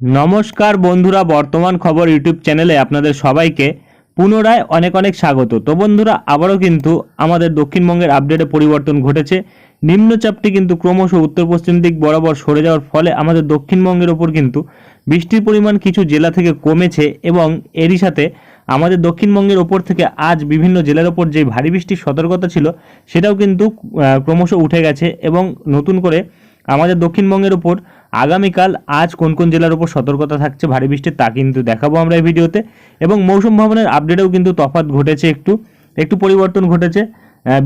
নমস্কার বন্ধুরা, বর্তমান খবর ইউটিউব চ্যানেলে আপনাদের সবাইকে পুনরায় অনেক অনেক স্বাগত। তো বন্ধুরা, আবারও কিন্তু আমাদের দক্ষিণবঙ্গের আপডেটে পরিবর্তন ঘটেছে। নিম্নচাপটি কিন্তু ক্রমশ উত্তর পশ্চিম দিক বরাবর সরে যাওয়ার ফলে আমাদের দক্ষিণবঙ্গের ওপর কিন্তু বৃষ্টির পরিমাণ কিছু জেলা থেকে কমেছে এবং এরই সাথে আমাদের দক্ষিণবঙ্গের ওপর থেকে আজ বিভিন্ন জেলার ওপর যে ভারী বৃষ্টির সতর্কতা ছিল, সেটাও কিন্তু ক্রমশ উঠে গেছে এবং নতুন করে আমাদের দক্ষিণবঙ্গের ওপর আগামীকাল আজ কোন কোন জেলার ওপর সতর্কতা থাকছে, ভারী বৃষ্টির তা কিন্তু দেখাবো আমরা এই ভিডিওতে। এবং মৌসুম ভবনের আপডেটেও কিন্তু তফাৎ ঘটেছে একটু একটু পরিবর্তন ঘটেছে।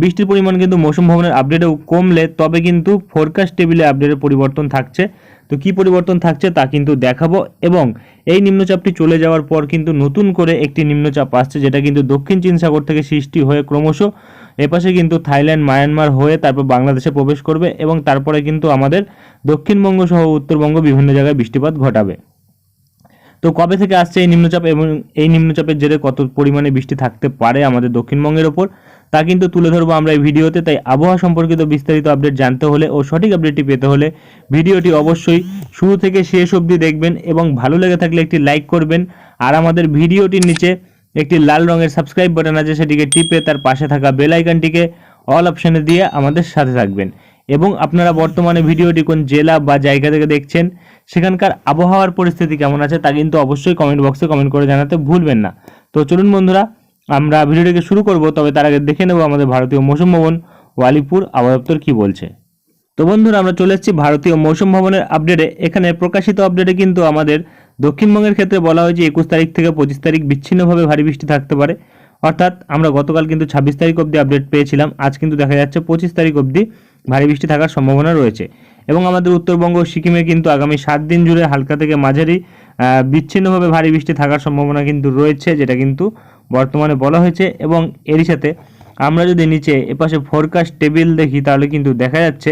বৃষ্টির পরিমাণ কিন্তু মৌসুম ভবনের আপডেটেও কমলে, তবে কিন্তু ফোরকাস্ট টেবিলে আপডেটের পরিবর্তন থাকছে। তো কি পরিবর্তন থাকছে তা কিন্তু দেখাবো এবং এই নিম্নচাপটি চলে যাওয়ার পর কিন্তু নতুন করে একটি নিম্নচাপ আসছে যেটা কিন্তু দক্ষিণ চীন সাগর থেকে সৃষ্টি হয়ে ক্রমশ এপাশে কিন্তু থাইল্যান্ড, মায়ানমার হয়ে তারপর বাংলাদেশে প্রবেশ করবে এবং তারপরে কিন্তু আমাদের দক্ষিণবঙ্গ সহ উত্তরবঙ্গ বিভিন্ন জায়গায় বৃষ্টিপাত ঘটাবে। তো কবে থেকে আসছে এই নিম্নচাপ এবং এই নিম্নচাপের জেরে কত পরিমাণে বৃষ্টি থাকতে পারে আমাদের দক্ষিণবঙ্গের ওপর, তা কিন্তু তুলে ধরবো আমরা এই ভিডিওতে। তাই আবহাওয়া সম্পর্কিত বিস্তারিত আপডেট জানতে হলে ও সঠিক আপডেটটি পেতে হলে ভিডিওটি অবশ্যই শুরু থেকে শেষ অবধি দেখবেন এবং ভালো লেগে থাকলে একটি লাইক করবেন। আর আমাদের ভিডিওটির নিচে একটি লাল রঙের সাবস্ক্রাইব বাটন আছে, সেটিকে টিপে তার পাশে থাকা বেল আইকনটিকে অল অপশানে দিয়ে আমাদের সাথে থাকবেন। এবং আপনারা বর্তমানে ভিডিওটি কোন জেলা বা জায়গা থেকে দেখছেন, সেখানকার আবহাওয়ার পরিস্থিতি কেমন আছে তা কিন্তু অবশ্যই কমেন্ট বক্সে কমেন্ট করে জানাতে ভুলবেন না। তো চলুন বন্ধুরা, আমরা ভিডিওটিকে শুরু করব, তবে তার আগে দেখে নেব আমাদের ভারতীয় মৌসুম ভবন, ওয়ালিপুর আবহাওয়া কী বলছে। তো বন্ধুরা, আমরা চলে এসেছি ভারতীয় মৌসুম ভবনের আপডেটে এখানে প্রকাশিত আপডেটে কিন্তু আমাদের দক্ষিণবঙ্গের ক্ষেত্রে বলা হয়েছে একুশ তারিখ থেকে পঁচিশ তারিখ বিচ্ছিন্নভাবে ভারী বৃষ্টি থাকতে পারে। অর্থাৎ আমরা গতকাল কিন্তু ছাব্বিশ তারিখ অবধি আপডেট পেয়েছিলাম, আজ কিন্তু দেখা যাচ্ছে পঁচিশ তারিখ অবধি ভারী বৃষ্টি থাকার সম্ভাবনা রয়েছে। এবং আমাদের উত্তরবঙ্গ সিকিমে কিন্তু আগামী সাত দিন জুড়ে হালকা থেকে মাঝারি বিচ্ছিন্নভাবে ভারী বৃষ্টি থাকার সম্ভাবনা কিন্তু রয়েছে, যেটা কিন্তু বর্তমানে বলা হয়েছে। এবং এরই সাথে আমরা যদি নিচে এপাশে ফোরকাস্ট টেবিল দেখি, তাহলে কিন্তু দেখা যাচ্ছে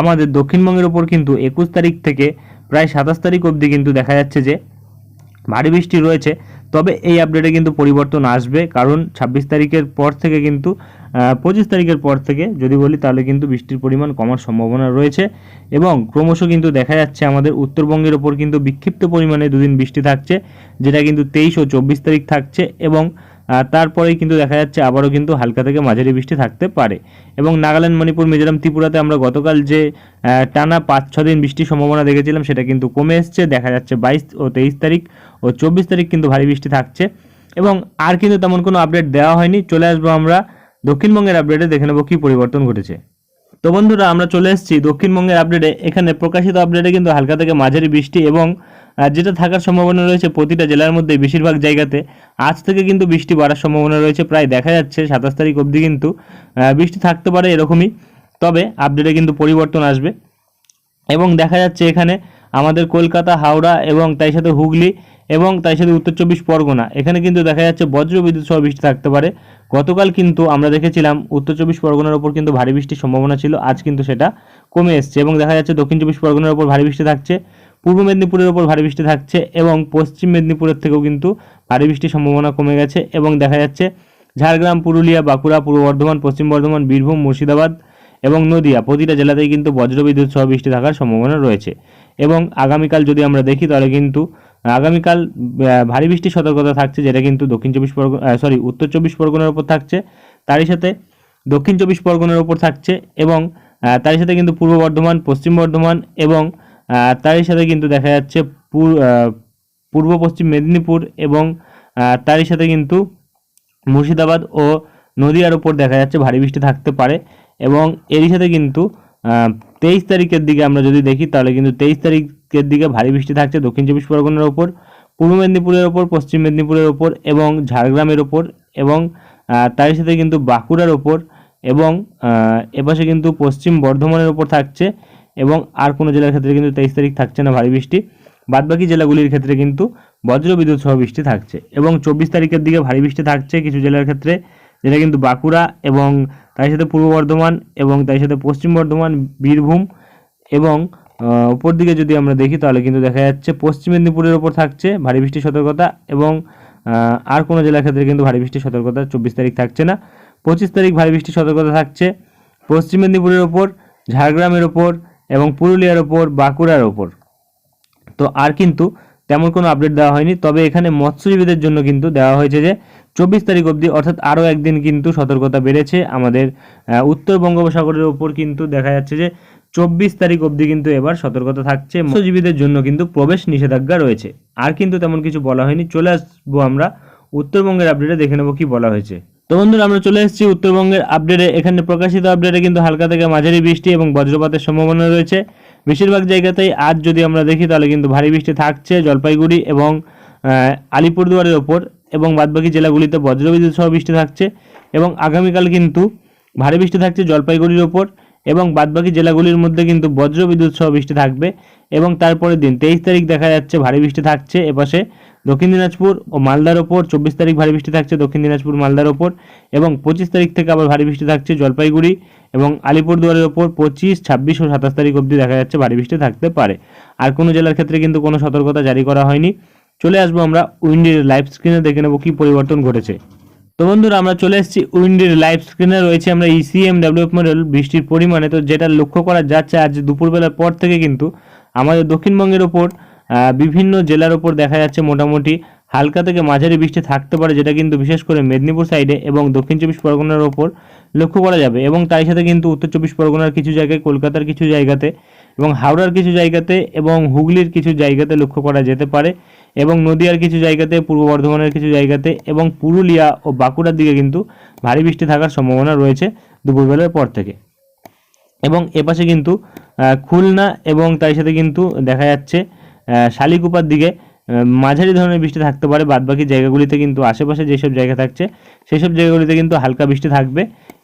আমাদের দক্ষিণবঙ্গের ওপর কিন্তু একুশ তারিখ থেকে প্রায় সাতাশ তারিখ অবধি কিন্তু দেখা যাচ্ছে যে ভারী বৃষ্টি রয়েছে, তবে এই আপডেটে কিন্তু পরিবর্তন আসবে। কারণ ছাব্বিশ তারিখের পর থেকে কিন্তু পঁচিশ তারিখের পর থেকে যদি বলি তাহলে কিন্তু বৃষ্টির পরিমাণ কমার সম্ভাবনা রয়েছে। এবং ক্রমশ কিন্তু দেখা যাচ্ছে আমাদের উত্তরবঙ্গের ওপর কিন্তু বিক্ষিপ্ত পরিমাণে দুদিন বৃষ্টি থাকছে, যেটা কিন্তু তেইশ ও চব্বিশ তারিখ থাকছে। এবং তারপরেই কিন্তু দেখা যাচ্ছে আবারও কিন্তু হালকা থেকে মাঝারি বৃষ্টি থাকতে পারে। এবং নাগাল্যান্ড, মণিপুর, মিজোরাম, ত্রিপুরাতে আমরা গতকাল যে টানা পাঁচ ছ দিন বৃষ্টির সম্ভাবনা দেখেছিলাম সেটা কিন্তু কমে এসছে। দেখা যাচ্ছে বাইশ ও তেইশ তারিখ ও চব্বিশ তারিখ কিন্তু ভারী বৃষ্টি থাকছে। এবং আর কিন্তু তেমন কোনো আপডেট দেওয়া হয়নি। চলে আসব আমরা দক্ষিণবঙ্গের আপডেটে দেখে নেব কী পরিবর্তন ঘটেছে। তো বন্ধুরা, আমরা চলে এসেছি দক্ষিণবঙ্গের আপডেটে এখানে প্রকাশিত আপডেটে কিন্তু হালকা থেকে মাঝারি বৃষ্টি এবং যেটা থাকার সম্ভাবনা রয়েছে প্রতিটা জেলার মধ্যে, বেশিরভাগ জায়গাতে। আজ থেকে কিন্তু বৃষ্টি বাড়ার সম্ভাবনা রয়েছে, প্রায় দেখা যাচ্ছে, সাতাশ তারিখ অবধি কিন্তু বৃষ্টি থাকতে পারে এরকমই। তবে আপডেটে কিন্তু পরিবর্তন আসবে। এবং দেখা যাচ্ছে এখানে আমাদের কলকাতা, হাওড়া এবং তাই সাথে হুগলি এবং তাই সাথে উত্তর চব্বিশ পরগনা। এখানে কিন্তু দেখা যাচ্ছে বজ্র বিদ্যুৎ সহ বৃষ্টি থাকতে পারে। গতকাল কিন্তু আমরা দেখেছিলাম উত্তর চব্বিশ পরগনার ওপর কিন্তু ভারী বৃষ্টির সম্ভাবনা ছিল, আজ কিন্তু সেটা কমে এসছে। এবং দেখা যাচ্ছে দক্ষিণ চব্বিশ পরগনার ওপর ভারী বৃষ্টি থাকছে। পূর্ব মেদিনীপুরের ওপর ভারী বৃষ্টি থাকছে এবং পশ্চিম মেদিনীপুরের থেকেও কিন্তু ভারী বৃষ্টির সম্ভাবনা কমে গেছে এবং দেখা যাচ্ছে ঝাড়গ্রাম, পুরুলিয়া, বাঁকুড়া, পূর্ব বর্ধমান, পশ্চিম বর্ধমান, বীরভূম, মুর্শিদাবাদ এবং নদিয়া প্রতিটা জেলাতেই কিন্তু বজ্রবিদ্যুৎ সহ বৃষ্টি থাকার সম্ভাবনা রয়েছে। এবং আগামীকাল যদি আমরা দেখি তাহলে কিন্তু আগামীকাল ভারী বৃষ্টির সতর্কতা থাকছে যেটা কিন্তু দক্ষিণ চব্বিশ পরগনা সরি উত্তর চব্বিশ পরগনার ওপর থাকছে। তারই সাথে দক্ষিণ চব্বিশ পরগনার ওপর থাকছে এবং তারই সাথে কিন্তু পূর্ব বর্ধমান, পশ্চিম বর্ধমান এবং তারই সাথে কিন্তু দেখা যাচ্ছে পূর্ব পশ্চিম মেদিনীপুর এবং তারই সাথে কিন্তু মুর্শিদাবাদ ও নদিয়ার ওপর দেখা যাচ্ছে ভারী বৃষ্টি থাকতে পারে এবং এরই সাথে কিন্তু তেইশ তারিখের দিকে আমরা যদি দেখি তাহলে কিন্তু তেইশ তারিখের দিকে ভারী বৃষ্টি থাকছে দক্ষিণ চব্বিশ পরগনার ওপর পূর্ব মেদিনীপুরের ওপর পশ্চিম মেদিনীপুরের ওপর এবং ঝাড়গ্রামের ওপর এবং তারই সাথে কিন্তু বাঁকুড়ার ওপর এবং এপাশে কিন্তু পশ্চিম বর্ধমানের ওপর থাকছে এবং আর কোনো জেলার ক্ষেত্রে কিন্তু তেইশ তারিখ থাকছে না ভারী বৃষ্টি। বাদবাকি জেলাগুলির ক্ষেত্রে কিন্তু বজ্র বিদ্যুৎ সহ বৃষ্টি থাকছে এবং চব্বিশ তারিখের দিকে ভারী বৃষ্টি থাকছে কিছু জেলার ক্ষেত্রে, যেটা কিন্তু বাঁকুড়া এবং তার সাথে পূর্ব বর্ধমান এবং তার সাথে পশ্চিম বর্ধমান, বীরভূম এবং উপর দিকে যদি আমরা দেখি তাহলে কিন্তু দেখা যাচ্ছে পশ্চিম মেদিনীপুরের ওপর থাকছে ভারী বৃষ্টির সতর্কতা এবং আর কোনো জেলার ক্ষেত্রে কিন্তু ভারী বৃষ্টির সতর্কতা চব্বিশ তারিখ থাকছে না। পঁচিশ তারিখ ভারী বৃষ্টির সতর্কতা থাকছে পশ্চিম মেদিনীপুরের ওপর, ঝাড়গ্রামের ওপর এবং পুরুলিয়ার ওপর বাঁকুড়ার ওপর তো আর কিন্তু তেমন কোনো আপডেট দেওয়া হয়নি। তবে এখানে মৎস্যজীবীদের জন্য কিন্তু দেওয়া হয়েছে যে, চব্বিশ তারিখ অবধি, অর্থাৎ আরও একদিন কিন্তু সতর্কতা বেড়েছে। আমাদের উত্তর বঙ্গোপসাগরের ওপর কিন্তু দেখা যাচ্ছে যে, চব্বিশ তারিখ অবধি কিন্তু এবার সতর্কতা থাকছে। মৎস্যজীবীদের জন্য কিন্তু প্রবেশ নিষেধাজ্ঞা রয়েছে। আর কিন্তু তেমন কিছু বলা হয়নি। চলে আসব আমরা উত্তরবঙ্গের আপডেটে দেখে নেব কি বলা হয়েছে। তো বন্ধুরা, আমরা চলে এসেছি উত্তরবঙ্গের আপডেটে এখানে প্রকাশিত আপডেটে কিন্তু হালকা থেকে মাঝারি বৃষ্টি এবং বজ্রপাতের সম্ভাবনা রয়েছে। বেশিরভাগ জায়গাতেই আজ যদি আমরা দেখি, তাহলে কিন্তু ভারী বৃষ্টি থাকছে জলপাইগুড়ি এবং আলিপুরদুয়ারের ওপর এবং বাদবাকি জেলাগুলিতে বজ্রবিদ্যুৎ সহ বৃষ্টি থাকছে এবং আগামীকাল কিন্তু ভারী বৃষ্টি থাকছে জলপাইগুড়ির ওপর। এবং বাদবাকি জেলাগুলির মধ্যে কিন্তু বজ্রবিদ্যুৎ সহ বৃষ্টি থাকবে এবং তারপরের দিন তেইশ তারিখ দেখা যাচ্ছে ভারী বৃষ্টি থাকছে এপাশে দক্ষিণ দিনাজপুর ও মালদার ওপর, চব্বিশ তারিখ ভারী বৃষ্টি থাকছে দক্ষিণ দিনাজপুর, মালদার ওপর এবং পঁচিশ তারিখ থেকে আবার ভারী বৃষ্টি থাকছে জলপাইগুড়ি এবং আলিপুরদুয়ারের ওপর পঁচিশ, ছাব্বিশ ও সাতাশ তারিখ অবধি দেখা যাচ্ছে ভারী বৃষ্টি থাকতে পারে। আর কোনো জেলার ক্ষেত্রে কিন্তু কোনো সতর্কতা জারি করা হয়নি। চলে আসব আমরা উইন্ডির লাইভ স্ক্রিনে, দেখে নেব কী পরিবর্তন ঘটেছে। তো বন্ধুরা, আমরা চলে এসেছি উইন্ডির লাইভ স্ক্রিনে রয়েছে আমরা E ইসিএম ডেভেলপ মডেল বৃষ্টির পরিমাণে। তো যেটা লক্ষ্য করা যাচ্ছে, আজ দুপুরবেলার পর থেকে কিন্তু আমাদের দক্ষিণবঙ্গের ওপর বিভিন্ন জেলার ওপর দেখা যাচ্ছে মোটামুটি হালকা থেকে মাঝারি বৃষ্টি থাকতে পারে, যেটা কিন্তু বিশেষ করে মেদিনীপুর সাইডে এবং দক্ষিণ চব্বিশ পরগনার ওপর লক্ষ্য করা যাবে। এবং তার সাথে কিন্তু উত্তর চব্বিশ পরগনার কিছু জায়গায়, কলকাতার কিছু জায়গাতে এবং হাওড়ার কিছু জায়গাতে এবং হুগলির কিছু জায়গাতে লক্ষ্য করা যেতে পারে। এবং নদিয়ার কিছু জায়গাতে, পূর্ব বর্ধমানের কিছু জায়গাতে এবং পুরুলিয়া ও বাঁকুড়ার দিকে কিন্তু ভারী বৃষ্টি থাকার সম্ভাবনা রয়েছে দুপুরবেলার পর থেকে। এবং এপাশে কিন্তু খুলনা এবং তার সাথে কিন্তু দেখা যাচ্ছে শালিকুপার দিকে মাঝারি ধরনের বৃষ্টি থাকতে পারে, বাদবাকি জায়গাগুলিতে কিন্তু আশেপাশে যেসব জায়গা থাকছে, সেসব জায়গাগুলিতে কিন্তু হালকা বৃষ্টি থাকবে।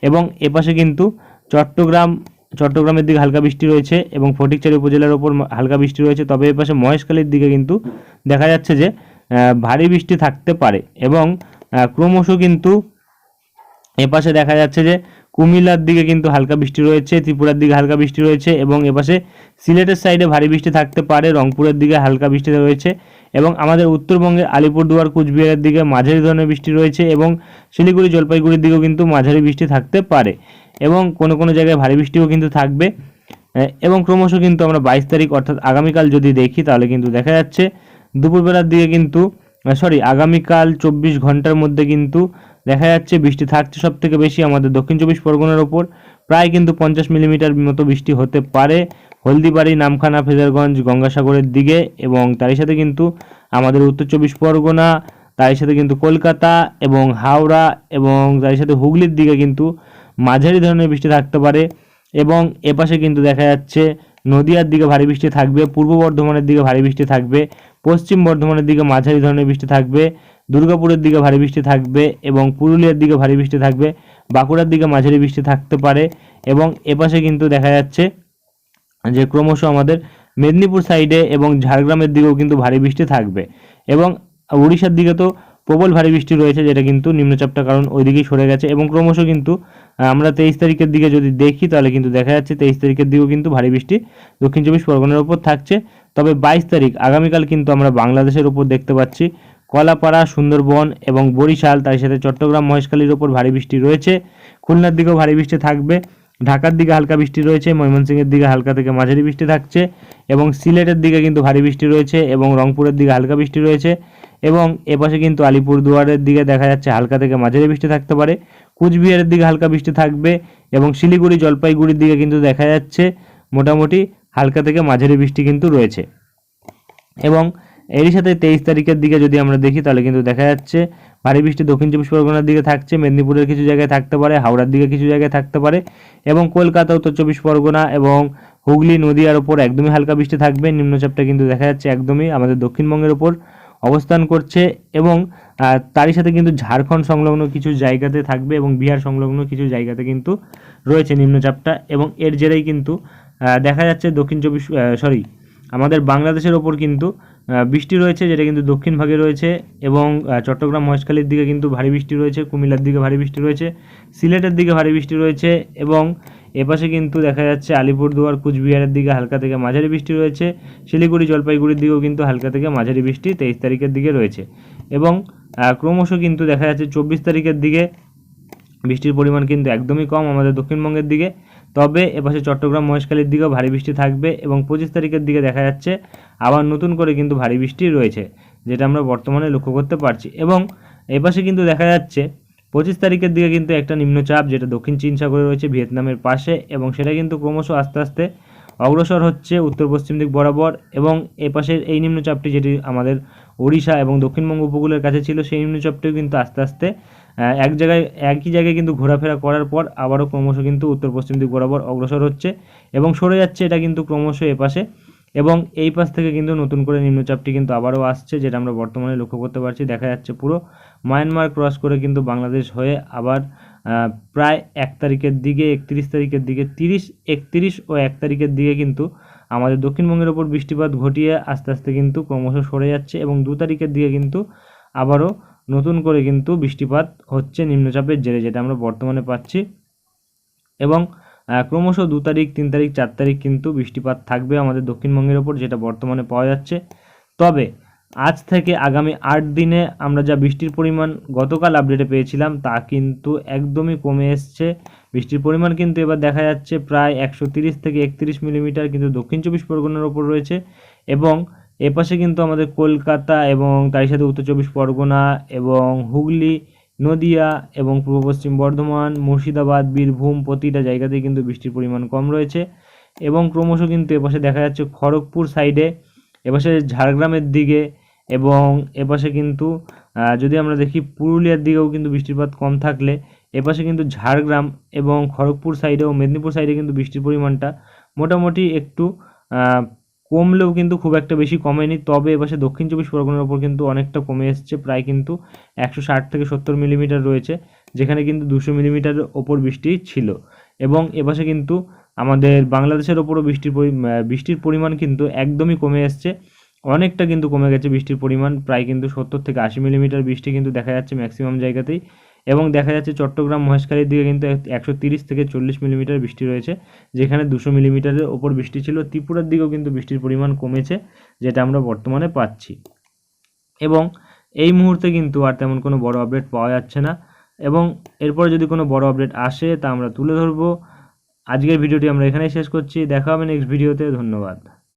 এবং এপাশে কিন্তু চট্টগ্রাম চট্টগ্রামের দিকে হালকা বৃষ্টি রয়েছে এবং ফটিকচারি উপজেলার ওপর হালকা বৃষ্টি রয়েছে। তবে এপাশে মহেশখালীর দিকে কিন্তু দেখা যাচ্ছে যে ভারী বৃষ্টি থাকতে পারে এবং ক্রমশ কিন্তু এপাশে দেখা যাচ্ছে যে কুমিল্লার দিকে কিন্তু হালকা বৃষ্টি রয়েছে, ত্রিপুরার দিকে হালকা বৃষ্টি রয়েছে এবং এপাশে সিলেটের সাইডে ভারী বৃষ্টি থাকতে পারে, রংপুরের দিকে হালকা বৃষ্টি রয়েছে এবং আমাদের উত্তরবঙ্গের আলিপুরদুয়ার, কুচবিহারের দিকে মাঝারি ধরনের বৃষ্টি রয়েছে এবং শিলিগুড়ি, জলপাইগুড়ির দিকেও কিন্তু মাঝারি বৃষ্টি থাকতে পারে এবং কোনো কোনো জায়গায় ভারী বৃষ্টিও কিন্তু থাকবে। এবং ক্রমশ কিন্তু আমরা বাইশ তারিখ অর্থাৎ আগামীকাল যদি দেখি তাহলে কিন্তু দেখা যাচ্ছে, দুপুরবেলার দিকে কিন্তু সরি আগামীকাল চব্বিশ ঘণ্টার মধ্যে কিন্তু দেখা যাচ্ছে বৃষ্টি থাকছে সব থেকে বেশি আমাদের দক্ষিণ চব্বিশ পরগনার ওপর। প্রায় কিন্তু পঞ্চাশ মিলিমিটার মতো বৃষ্টি হতে পারে হলদিবাড়ি, নামখানা, ফেজারগঞ্জ, গঙ্গাসাগরের দিকে এবং তারই সাথে কিন্তু আমাদের উত্তর চব্বিশ পরগনা, তারই সাথে কিন্তু কলকাতা এবং হাওড়া এবং তারই সাথে হুগলির দিকে কিন্তু মাঝারি ধরনের বৃষ্টি থাকতে পারে এবং এপাশে কিন্তু দেখা যাচ্ছে নদিয়ার দিকে ভারী বৃষ্টি থাকবে, পূর্ব বর্ধমানের দিকে ভারী বৃষ্টি থাকবে, পশ্চিম বর্ধমানের দিকে মাঝারি ধরনের বৃষ্টি থাকবে। দুর্গাপুরের দিকে ভারী বৃষ্টি থাকবে এবং পুরুলিয়ার দিকে ভারী বৃষ্টি থাকবে, বাঁকুড়ার দিকে মাঝারি বৃষ্টি থাকতে পারে এবং এপাশে কিন্তু দেখা যাচ্ছে যে ক্রমশ আমাদের মেদিনীপুর সাইডে এবং ঝাড়গ্রামের দিকেও কিন্তু ভারী বৃষ্টি থাকবে এবং উড়িষ্যার দিকে তো প্রবল ভারী বৃষ্টি রয়েছে যেটা কিন্তু নিম্নচাপটা কারণ ওইদিকেই সরে গেছে এবং ক্রমশ কিন্তু আমরা তেইশ তারিখের দিকে যদি দেখি তাহলে কিন্তু দেখা যাচ্ছে তেইশ তারিখের দিকেও কিন্তু ভারী বৃষ্টি দক্ষিণ চব্বিশ পরগনার উপর থাকছে। তবে বাইশ তারিখ, আগামীকাল কিন্তু আমরা বাংলাদেশের উপর দেখতে পাচ্ছি কলাপাড়া, সুন্দরবন এবং বরিশাল, তার সাথে চট্টগ্রাম মহেশখালীর ওপর ভারী বৃষ্টি রয়েছে। খুলনার দিকেও ভারী বৃষ্টি থাকবে। ঢাকার দিকে হালকা বৃষ্টি রয়েছে, ময়মনসিংহের দিকে হালকা থেকে মাঝারি বৃষ্টি থাকছে এবং সিলেটের দিকে কিন্তু ভারী বৃষ্টি রয়েছে এবং রংপুরের দিকে হালকা বৃষ্টি রয়েছে এবং এপাশে কিন্তু আলিপুরদুয়ারের দিকে দেখা যাচ্ছে হালকা থেকে মাঝারি বৃষ্টি থাকতে পারে। কুচবিহারের দিকে হালকা বৃষ্টি থাকবে এবং শিলিগুড়ি, জলপাইগুড়ির দিকে কিন্তু দেখা যাচ্ছে মোটামুটি হালকা থেকে মাঝারি বৃষ্টি কিন্তু রয়েছে। এবং এরই সাথে তেইশ তারিখের দিকে যদি আমরা দেখি, তাহলে কিন্তু দেখা যাচ্ছে ভারী বৃষ্টি দক্ষিণ চব্বিশ পরগনার দিকে থাকছে, মেদিনীপুরের কিছু জায়গায় থাকতে পারে, হাওড়ার দিকে কিছু জায়গায় থাকতে পারে, এবং কলকাতা, উত্তর চব্বিশ পরগনা এবং হুগলি, নদীয়ার ওপর একদমই হালকা বৃষ্টি থাকবে, নিম্নচাপটা কিন্তু দেখা যাচ্ছে একদমই আমাদের দক্ষিণবঙ্গের ওপর অবস্থান করছে, এবং তারই সাথে কিন্তু ঝাড়খণ্ড সংলগ্ন কিছু জায়গাতে থাকবে এবং বিহার সংলগ্ন কিছু জায়গাতে কিন্তু রয়েছে নিম্নচাপটা, এবং এর জেরেই কিন্তু দেখা যাচ্ছে দক্ষিণ চব্বিশ সরি, আমাদের বাংলাদেশের ওপর কিন্তু বৃষ্টি রয়েছে, যেটা কিন্তু দক্ষিণ ভাগে রয়েছে, এবং চট্টগ্রাম মহেশখালীর দিকে কিন্তু ভারী বৃষ্টি রয়েছে, কুমিল্লার দিকে ভারী বৃষ্টি রয়েছে, সিলেটের দিকে ভারী বৃষ্টি রয়েছে, এবং এপাশে কিন্তু দেখা যাচ্ছে আলিপুরদুয়ার, কুচবিহারের দিকে হালকা থেকে মাঝারি বৃষ্টি রয়েছে, শিলিগুড়ি, জলপাইগুড়ির দিকেও কিন্তু হালকা থেকে মাঝারি বৃষ্টি তেইশ তারিখের দিকে রয়েছে, এবং ক্রমশ কিন্তু দেখা যাচ্ছে চব্বিশ তারিখের দিকে বৃষ্টির পরিমাণ কিন্তু একদমই কম আমাদের দক্ষিণবঙ্গের দিকে তবে এপাশে চট্টগ্রাম মহেশখালীর দিকেও ভারী বৃষ্টি থাকবে এবং পঁচিশ তারিখের দিকে দেখা যাচ্ছে আবার নতুন করে কিন্তু ভারী বৃষ্টি রয়েছে, যেটা আমরা বর্তমানে লক্ষ্য করতে পারছি। এবং এপাশে কিন্তু দেখা যাচ্ছে পঁচিশ তারিখের দিকে কিন্তু একটা নিম্নচাপ, যেটা দক্ষিণ চীন সাগরে রয়েছে, ভিয়েতনামের পাশে, এবং সেটা কিন্তু ক্রমশ আস্তে আস্তে অগ্রসর হচ্ছে উত্তর পশ্চিম দিক বরাবর, এবং এ পাশের এই নিম্নচাপটি যেটি আমাদের ওড়িশা এবং দক্ষিণবঙ্গ উপকূলের কাছে ছিল, সেই নিম্নচাপটিও কিন্তু আস্তে আস্তে এক জায়গায়, একই জায়গায় কিন্তু ঘোরাফেরা করার পর আবারও ক্রমশ কিন্তু উত্তর পশ্চিম দিক বরাবর অগ্রসর হচ্ছে এবং সরে যাচ্ছে এটা কিন্তু ক্রমশ এ পাশে এবং এই পাশ থেকে কিন্তু নতুন করে নিম্নচাপটি কিন্তু আবারও আসছে যেটা আমরা বর্তমানে লক্ষ্য করতে পারছি। দেখা যাচ্ছে পুরো মায়ানমার ক্রস করে কিন্তু বাংলাদেশ হয়ে আবার প্রায় এক তারিখের দিকে, একত্রিশ তারিখের দিকে, তিরিশ, একত্রিশ ও এক তারিখের দিকে কিন্তু আমাদের দক্ষিণবঙ্গের ওপর বৃষ্টিপাত ঘটিয়ে আস্তে আস্তে কিন্তু ক্রমশ সরে যাচ্ছে এবং দু তারিখের দিকে কিন্তু আবারও নতুন করে কিন্তু বৃষ্টিপাত হচ্ছে নিম্নচাপের জেরে, যেটা আমরা বর্তমানে পাচ্ছি। এবং ক্রমশ দু তারিখ, তিন তারিখ, চার তারিখ কিন্তু বৃষ্টিপাত থাকবে আমাদের দক্ষিণবঙ্গের ওপর, যেটা বর্তমানে পাওয়া যাচ্ছে। তবে, আজ থেকে আগামী আট দিনে আমরা যা বৃষ্টির পরিমাণ গতকাল আপডেটে পেয়েছিলাম, তা কিন্তু একদমই কমে এসছে। বৃষ্টির পরিমাণ কিন্তু এবার দেখা যাচ্ছে প্রায় একশো থেকে একত্রিশ মিলিমিটার কিন্তু দক্ষিণ চব্বিশ পরগনার ওপর রয়েছে। এবং এপাশে কিন্তু আমাদের কলকাতা এবং তারই সাথে উত্তর চব্বিশ পরগনা এবং হুগলি, নদিয়া এবং পূর্ব পশ্চিম বর্ধমান, মুর্শিদাবাদ, বীরভূম প্রতিটা জায়গাতেই কিন্তু বৃষ্টির পরিমাণ কম রয়েছে এবং ক্রমশ কিন্তু এপাশে দেখা যাচ্ছে খড়গপুর সাইডে এপাশে ঝাড়গ্রামের দিকে এবং এপাশে কিন্তু যদি আমরা দেখি পুরুলিয়ার দিকেও কিন্তু বৃষ্টিপাত কম থাকলে এপাশে কিন্তু ঝাড়গ্রাম এবং খড়গপুর সাইডে ও মেদিনীপুর সাইডে কিন্তু বৃষ্টির পরিমাণটা মোটামুটি একটু কমলেও কিন্তু খুব একটা বেশি কমেনি, তবে এপাশে দক্ষিণ চব্বিশ পরগনার ওপর কিন্তু অনেকটা কমে এসছে, প্রায় কিন্তু একশো ষাট থেকে সত্তর মিলিমিটার রয়েছে, যেখানে কিন্তু দুশো মিলিমিটারের ওপর বৃষ্টি ছিল। এবং এপাশে কিন্তু আমাদের বাংলাদেশের ওপরও বৃষ্টির বৃষ্টির পরিমাণ কিন্তু একদমই কমে এসছে, অনেকটা কিন্তু কমে গেছে বৃষ্টির পরিমাণ, প্রায় কিন্তু সত্তর থেকে আশি মিলিমিটার বৃষ্টি কিন্তু দেখা যাচ্ছে ম্যাক্সিমাম জায়গাতেই। এবং দেখা যাচ্ছে চট্টগ্রাম মহেশখালীর দিকে কিন্তু একশো তিরিশ থেকে চল্লিশ মিলিমিটার বৃষ্টি রয়েছে, যেখানে দুশো মিলিমিটারের ওপর বৃষ্টি ছিল। ত্রিপুরার দিকেও কিন্তু বৃষ্টির পরিমাণ কমেছে, যেটা আমরা বর্তমানে পাচ্ছি। এবং এই মুহূর্তে কিন্তু আর তেমন কোনো বড় আপডেট পাওয়া যাচ্ছে না। এবং এরপরে যদি কোনো বড় আপডেট আসে, তা আমরা তুলে ধরবো। আজকের ভিডিওটি আমরা এখানেই শেষ করছি। দেখা হবে নেক্সট ভিডিওতে ধন্যবাদ।